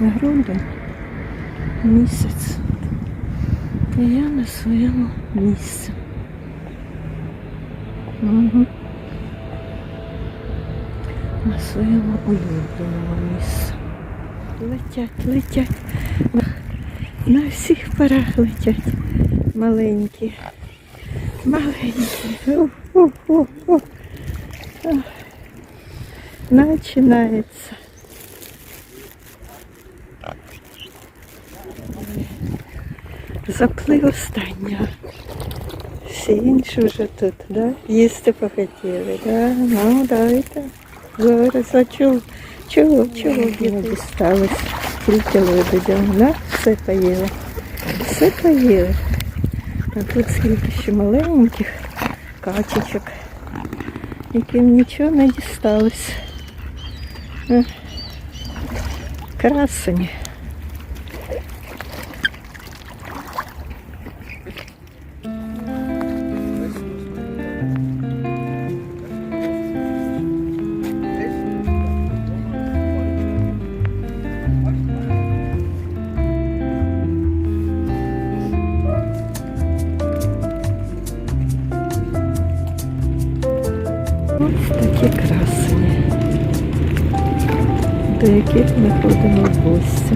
грудень місяць. І я на своєму місці. Угу. На своєму улюбленому місці. Летять, летять. На, всіх парах летять. Маленькі. Маленькі. Ух, ух, ух, ух. Начинається. Заплив останнього. Всі інші вже тут, да? Їсти похотіли, да? Ну, давайте. Зараз, а чого? Чого, чого дісталось? Тільки лебедям, да? Все поїли. Все поїли. А тут скільки ще маленьких качечок, яким нічого не дісталось. Е, Красені. Яких ми ходимо в гості.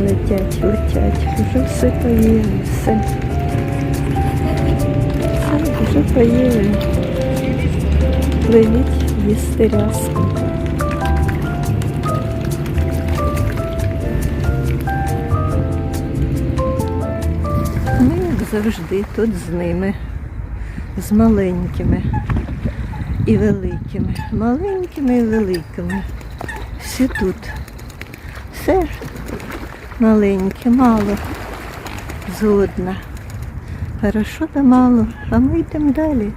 Летять, летять, вже все поїли, все. Все, вже поїли. Пливіть їсти рязку. Ми, як завжди, тут з ними, з маленькими і великими. Маленькими і великими. Всі тут. Все маленьке, мало. Згодна. Хорошо та мало. А ми йдемо далі.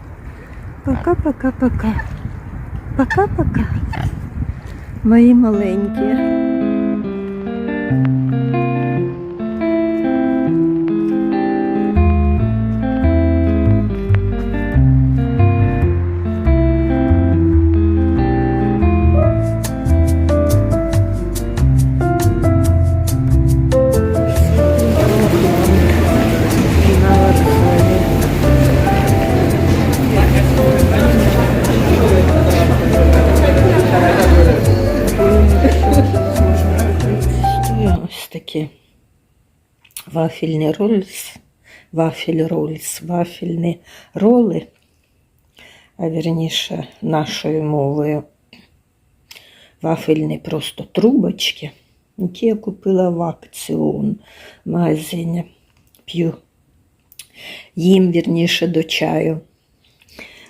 Пока-пока-пока. Пока-пока. Мої маленькі. Вафельні роллс, вафель роллс, вафельні роли, а вірніше нашою мовою вафельні просто трубочки, які я купила в акціон магазині. П'ю їм вірніше до чаю.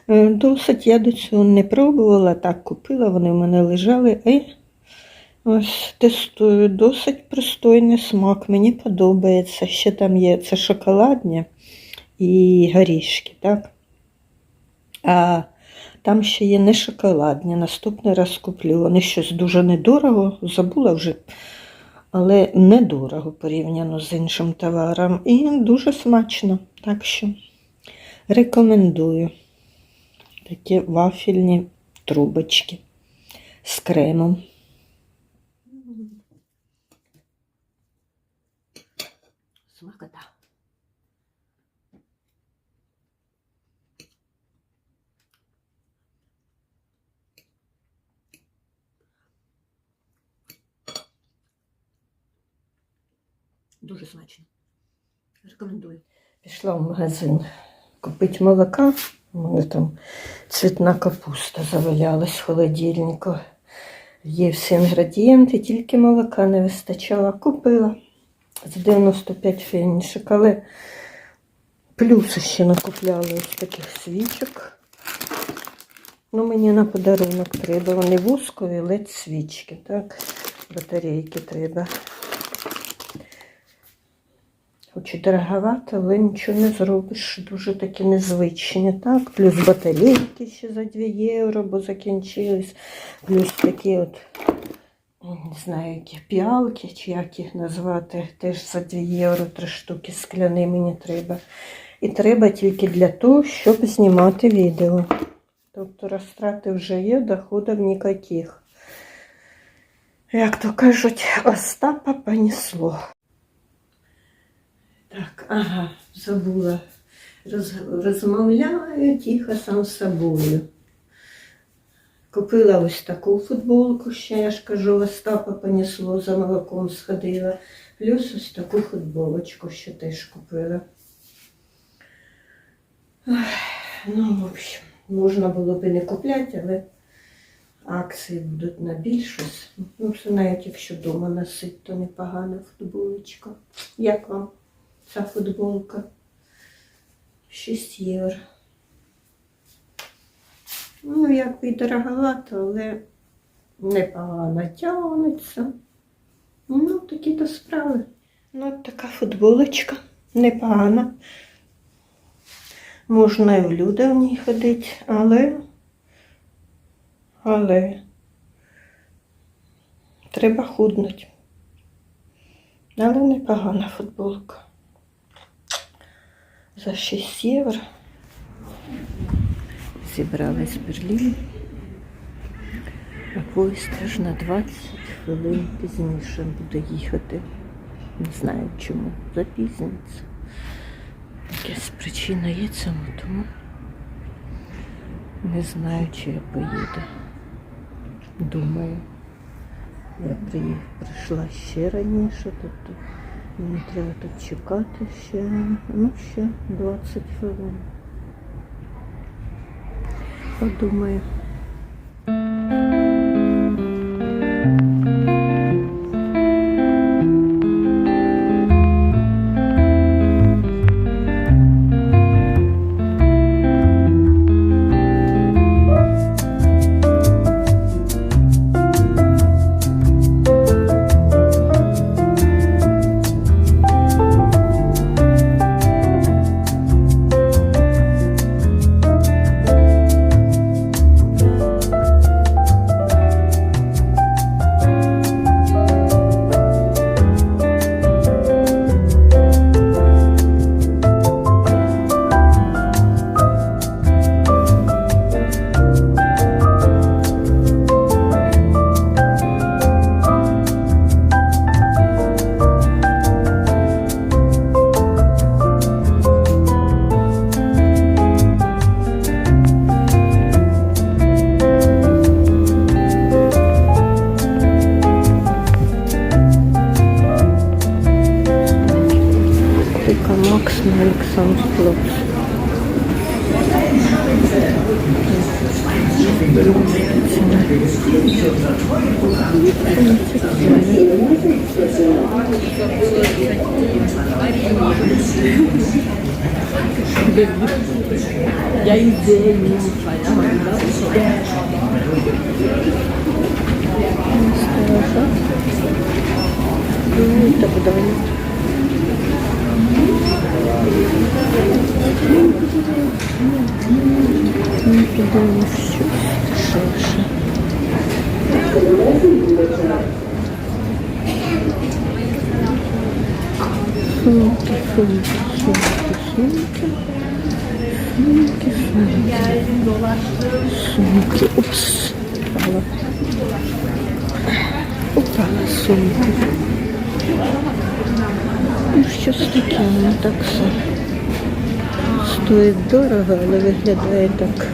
Е, Досить я до цього не пробувала, так купила, вони в мене лежали. І ось тестую. Досить пристойний смак, мені подобається. Ще там є це шоколадні і горішки, так? А там ще є не шоколадні. Наступний раз куплю. Вони щось дуже недорого, забула вже, але недорого порівняно з іншим товаром. І дуже смачно. Так що рекомендую такі вафельні трубочки з кремом. Смакота. Дуже смачно. Рекомендую. Пішла в магазин купити молока. У мене там цвітна капуста завалялась в холодильнику. Є всі інгредієнти, тільки молока не вистачало. Купила за 95 фенішок, але плюс ще накупляли ось таких свічок. Ну, мені на подарунок треба. Вони вускові, ледь свічки, так? Батарейки треба. Хоч і дороговато, але нічого не зробиш. Дуже такі незвичні. Так? Плюс батарейки ще за 2 євро, бо закінчились. Плюс такі от, не знаю, які піалки, чи як їх назвати, теж за 2 євро три штуки скляні мені треба. І треба тільки для того, щоб знімати відео. Тобто розтрати вже є, доходів ніяких. Як то кажуть, Остапа понесло. Так, ага, забула. Роз, розмовляю тихо сам з собою. Купила ось таку футболку, ще я ж кажу, Остапа понесло, за молоком сходила. Плюс ось таку футболочку ще теж купила. Ну, в общем, можна було б і не купляти, але акції будуть на більшість. Ну, все навіть якщо вдома носить, то непогана футболочка. Як вам ця футболка? 6 євро. Ну, як і дороговато, але непогано тягнеться. Ну, такі то справи. Ну, така футболочка непогана. Можна і в люди в ній ходити, але, але треба худнути. Але непогана футболка. За 6 євро. Зібрались в Берлін. А поїзд аж на 20 хвилин пізніше буде їхати. Не знаю чому. Запізниться. Якась причина є цьому, тому не знаю, чи я поїду. Думаю, я прийшла ще раніше, тобто мені треба тут чекати ще, ну, ще 20 хвилин. Подумаю. На Олександрплац. Я ідею не Ну і так далі. Ну, подивимось дешевше. Сумки, сумки, сумки, сумки. Сумки, сумки. Сумки. Упс. Упала. Упала сумка. Ну, щось таке, воно так все. Стоїть дорого, але виглядає так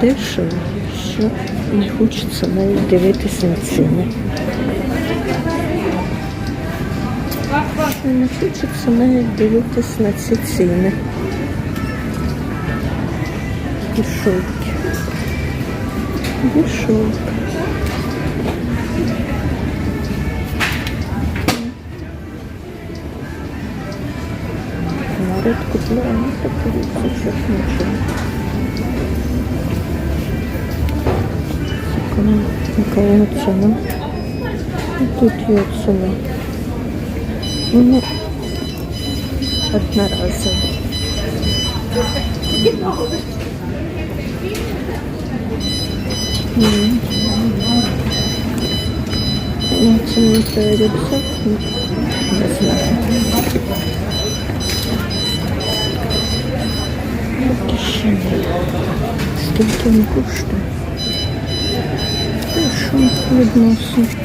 дешево, що не хочеться навіть дивитися на ціни. Не хочеться навіть дивитися на ці ціни. Дешевки. Дешевки. Народ купляє, ну так дивіться, що ж нічого. Така, яка вона ціна. І тут є ціна. Ну, одноразово. М. Ну, це не той рюкзак, ну, не знаю. Ще. Скільки він коштує? Та що?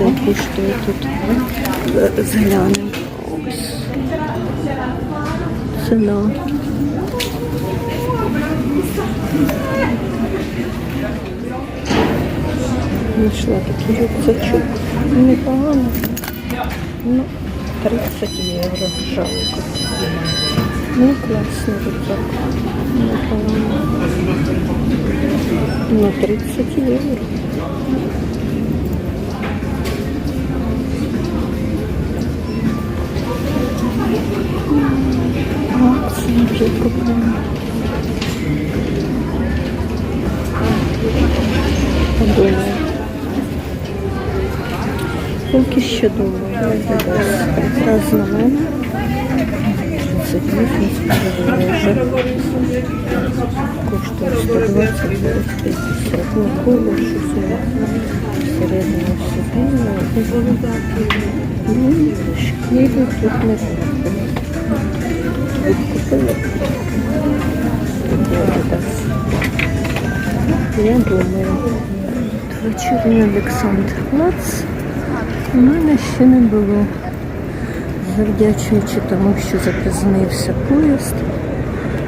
Це коштує тут? Е, Зглянемо. Ось. Ціна. Знайшла такий рюкзачок. Непогано. Ну, 30 євро. Жалко. Ну, класний рюкзак. Ну, 30 євро. Вже купила. Подумаю. Поки що думаю, на мене. 38 вже коштує 120 50. Ну, коло щось середнього. Ну, шкірі тут не Я думаю, вечірній Олександр Плац у мене ще не було. Завдячуючи тому, що запізнився поїзд.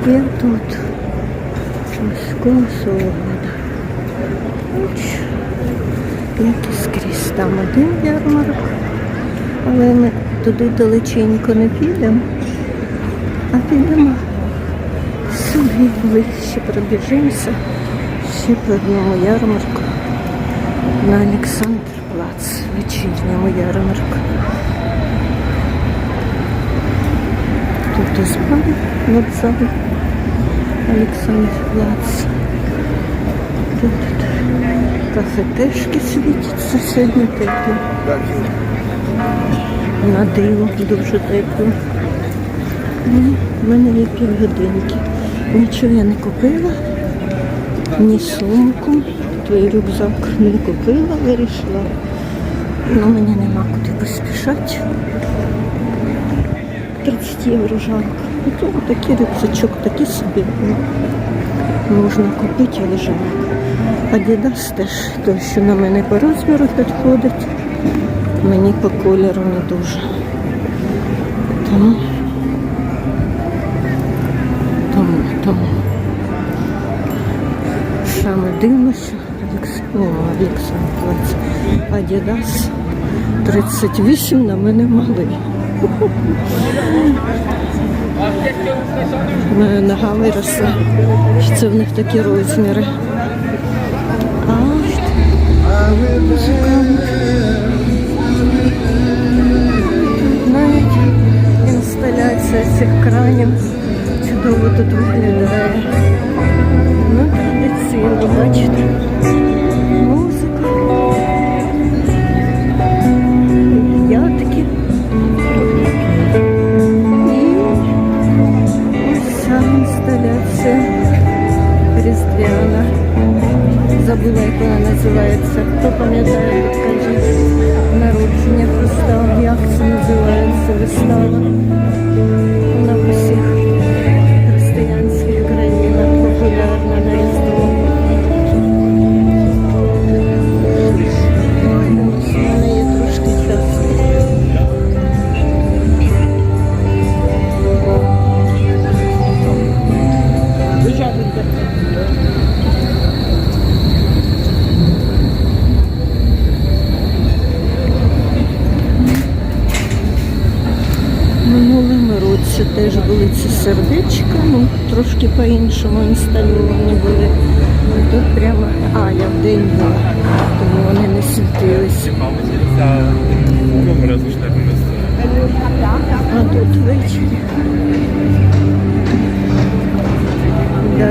Я тут міського. Хоч, як і скрізь там один ярмарок, але ми туди далеченько не підемо, а підемо сюди ближче пробіжимося ще по одному ярмарку на Олександр Плац, вечірньому ярмарку. Тут бар вокзал Олександр Плац. Тут кафетешки світяться сьогодні тепло. На диво дуже тепло. В мене є півгодинки. Нічого я не купила, ні сумку, твій рюкзак не купила, вирішила. Ну, мені нема куди поспішати. 30 євро жалко. І то такий рюкзачок, такий собі. Ну, можна купити, але жалко. Адідас теж той, що на мене по розміру підходить. Мені по кольору не дуже. Тому, тому. О, Олександр. Адідас 38 на мене малий. Нога виросла. Це в них такі розміри. А. Навіть інсталяція цих кранів чудово тут виглядає. Ну, традиційно, бачите. Музика. Ядки. І ось ця інсталяція різдвяна. Забула, як вона називається. Хто пам'ятає, підкажіть. Народження Христа. Як це називається вистава?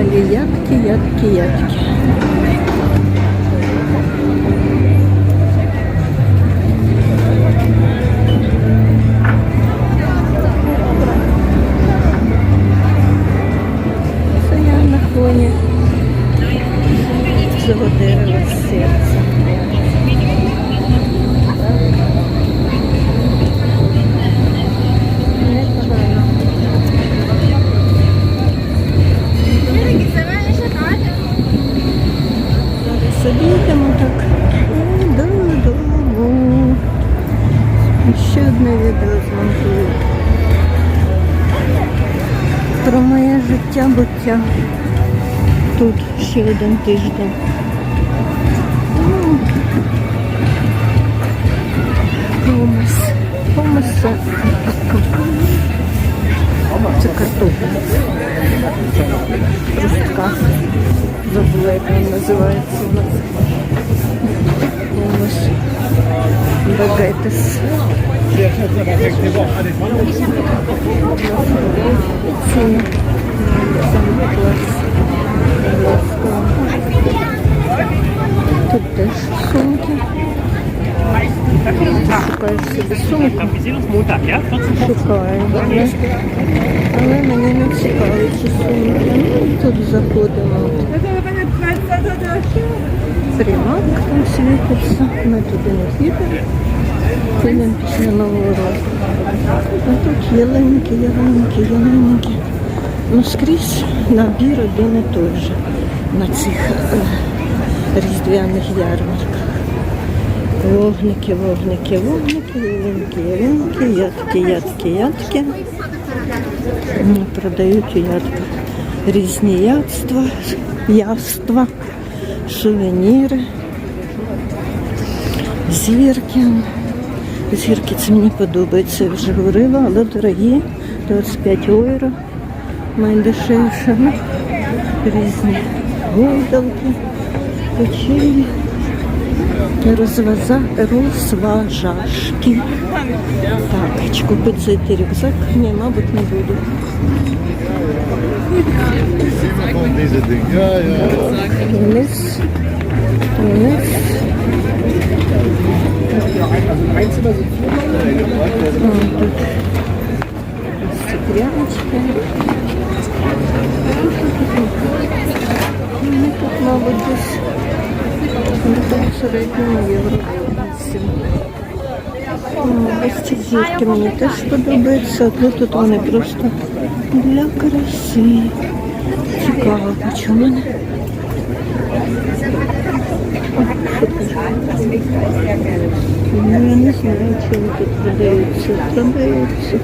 Далі ядки, ядки, ядки, життя. Тут ще один тиждень. Ну, Хумус. Хумус це це картопля. Ростка. Забула, як він називається у нас. Хумус. Багетес. Ціни. Тут теж сумки. Шукаєш собі сумку. Wir sehen uns Montag, ja? 14 Шукаю. Але, мені не цікаво ці сумки. Ну, Тут заходимо. Примак там світиться. Ми туди не підемо. Підемо після нового року. А тут ялинки, ялинки, ялинки. Ну скрізь набір один і той же на цих е, різдвяних ярмарках. Вогники, вогники, вогники, ялинки, ялинки, ядки, ядки, ядки. Продають у ядках різні ядства, яства, сувеніри, зірки. Зірки це мені подобається, вже говорила, але дорогі, 25 євро, найдешевше. Ну, різні гойдалки, вечері, розваза, розважашки. Так, чи купити цей рюкзак? Ні, мабуть, не буду. Van deze ding. Ja, ja. Вниз, вниз. Вон Стекляночки. Ну, тут, мабуть, десь в середньому євро 8. Ось ці зірки мені теж подобаються, але тут вони просто для краси. Цікаво, чому не? Ну, я не знаю, чому тут продаються. Продаються.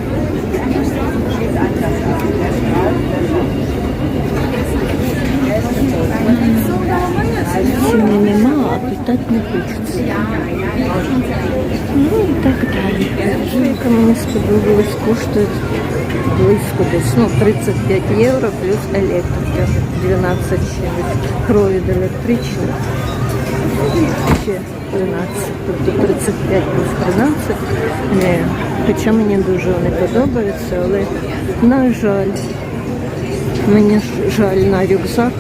Ну і так далі. Жуйка мені сподобалась, коштує близько десь, ну, 35 євро плюс електрика, 12 чимось. Провід електричний. Ще 13, тобто 35 плюс 13. Не. Хоча мені дуже вони подобаються, але на жаль, мені жаль на рюкзак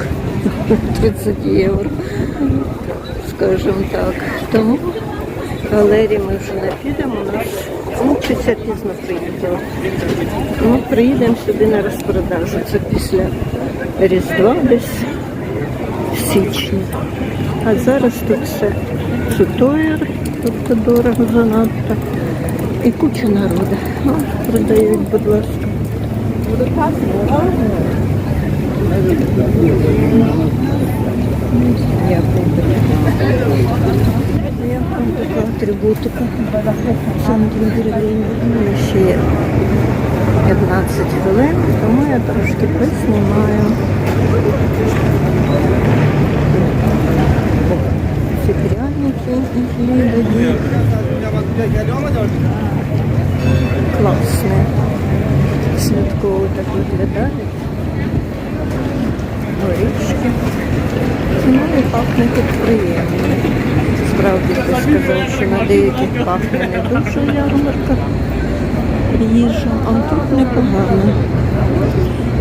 30 євро, скажімо так. Тому галері ми вже не підемо, нас ну, чи це пізно приїхало. Ми приїдемо сюди на розпродажу. Це після Різдва десь в січні. А зараз тут все сутоєр, тобто дорого занадто. І куча народу. О, продають, будь ласка. Я така атрибутика. Центр гривень. Ну, ще 15 хвилин, тому я трошки приснімаю. Ці пряники і лебеді. Класне. Святково так виглядає. Горішки. Ну і пахне тут приємно. Справді хтось сказав, що на деяких пахне не дуже ярмарка їжа, а тут непогано.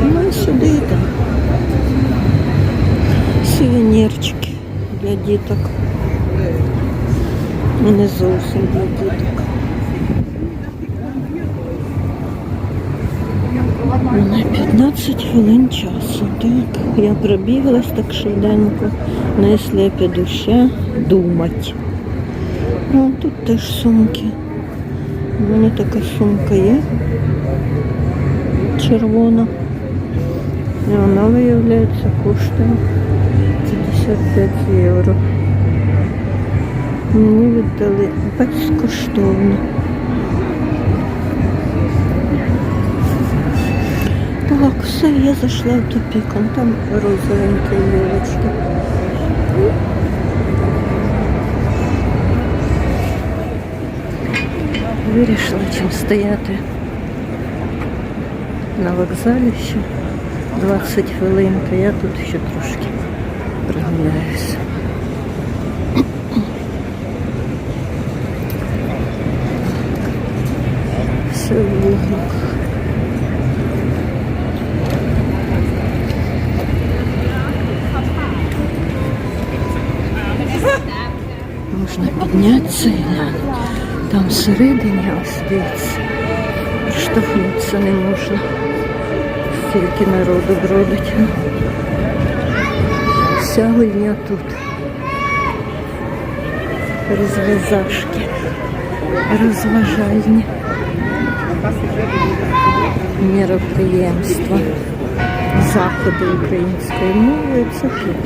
Ну і сюди йдемо. Сувенірчики для діток. Не зовсім для діток. 15 хвилин часу, так. Я пробіглась так швиденько. Якщо я піду ще думати. Тут теж сумки. У мене така сумка є. Червона. І вона, виявляється, коштує 55 євро. Мені віддали безкоштовно. Так, все, я зайшла в тупик, он там розовенькі елочки. Вирішила чим стояти на вокзалі ще 20 хвилин, то я тут ще трошки прогуляюся. Все в вуглах. Можна піднятися. Там всередині дивіться. Штовхнутися не можна. Стільки народу бродить. Вся гульня тут. Розв'язашки. Розважальні. Міроприємства. Заходи української мови. Це тут.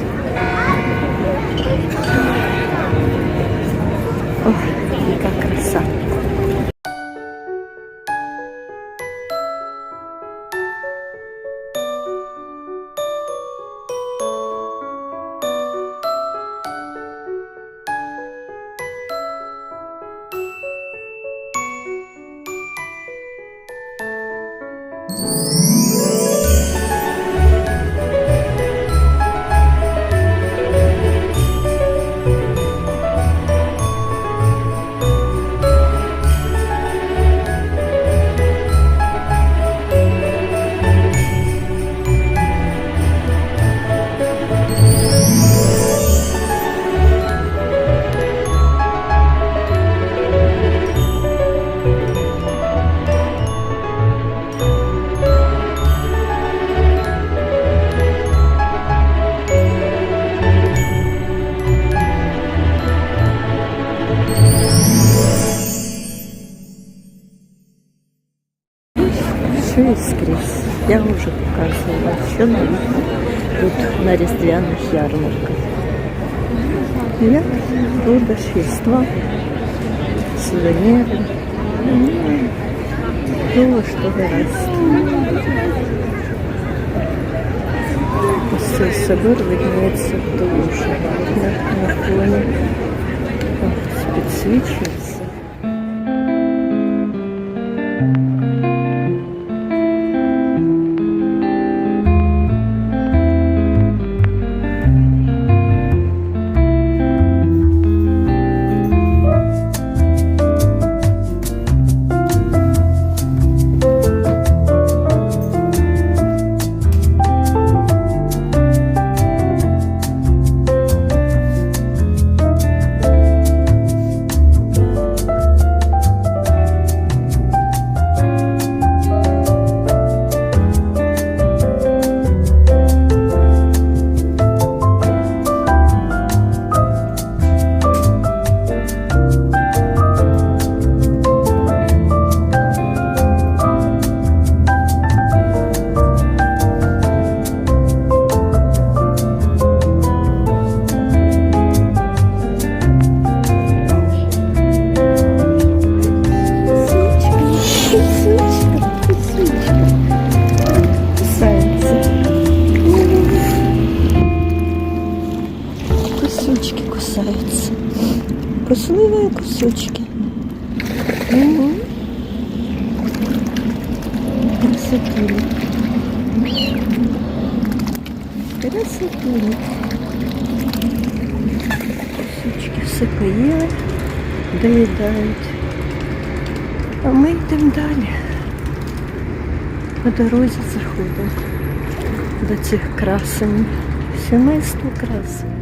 Все і скрізь. Я вже показувала, що нам тут на різдвяних ярмарках. Як продаж єства, сувеніри. Ну, що гаразд. Ось цей собор видніється дуже гарно на фоні. Ось Підсвічується. Кусочки. Угу. Красотуля. Красотуля. Кусочки все поїли, доїдають. А ми йдемо далі. По дорозі заходимо до цих красень Сімейство краси.